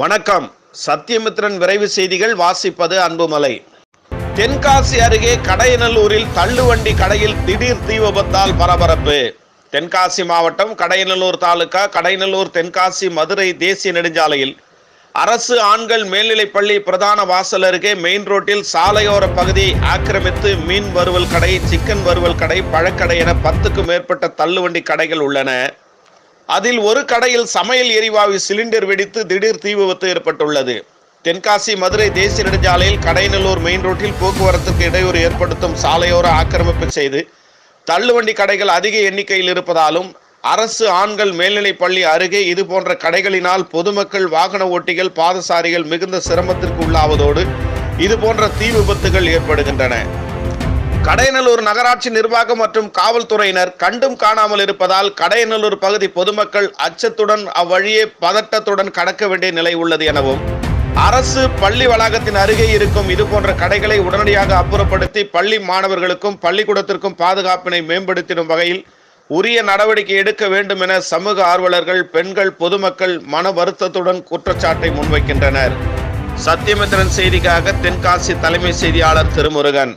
வணக்கம். சத்தியமித்ரன் விரைவு செய்திகள் வாசிப்பது அன்புமலை. தென்காசி அருகே கடையநல்லூரில் தள்ளுவண்டி கடையில் திடீர் தீ விபத்தால் பரபரப்பு. தென்காசி மாவட்டம் கடையநல்லூர் தாலுகா கடையநல்லூர் தென்காசி மதுரை தேசிய நெடுஞ்சாலையில் அரசு ஆண்கள் மேல்நிலைப்பள்ளி பிரதான வாசல் அருகே மெயின் ரோட்டில் சாலையோர பகுதியை ஆக்கிரமித்து மீன் வறுவல் கடை சிக்கன் வறுவல் கடை பழக்கடை என பத்துக்கும் மேற்பட்ட தள்ளுவண்டி கடைகள் உள்ளன. அதில் ஒரு கடையில் சமையல் எரிவாயு சிலிண்டர் வெடித்து திடீர் தீ விபத்து ஏற்பட்டுள்ளது. தென்காசி மதுரை தேசிய நெடுஞ்சாலையில் கடைநல்லூர் மெயின் ரோட்டில் போக்குவரத்துக்கு இடையூறு ஏற்படுத்தும் சாலையோர ஆக்கிரமிப்பு செய்து தள்ளுவண்டி கடைகள் அதிக எண்ணிக்கையில் இருப்பதாலும் அரசு ஆண்கள் மேல்நிலைப் பள்ளி அருகே இது போன்ற கடைகளினால் பொதுமக்கள் வாகன ஓட்டிகள் பாதசாரிகள் மிகுந்த சிரமத்திற்கு உள்ளாவதோடு இது போன்ற தீ விபத்துகள் ஏற்படுகின்றன. கடையநல்லூர் நகராட்சி நிர்வாகம் மற்றும் காவல்துறையினர் கண்டும் காணாமல் இருப்பதால் கடையநல்லூர் பகுதி பொதுமக்கள் அச்சத்துடன் அவ்வழியே பதட்டத்துடன் கடக்க வேண்டிய நிலை உள்ளது எனவும் அரசு பள்ளி வளாகத்தின் அருகே இருக்கும் இது போன்ற கடைகளை உடனடியாக அப்புறப்படுத்தி பள்ளி மாணவர்களுக்கும் பள்ளிக்கூடத்திற்கும் பாதுகாப்பினை மேம்படுத்திடும் வகையில் உரிய நடவடிக்கை எடுக்க வேண்டும் என சமூக ஆர்வலர்கள் பெண்கள் பொதுமக்கள் மன வருத்தத்துடன் குற்றச்சாட்டை முன்வைக்கின்றனர். சத்தியமித்திரன் செய்திக்காக தென்காசி தலைமை செய்தியாளர் திருமுருகன்.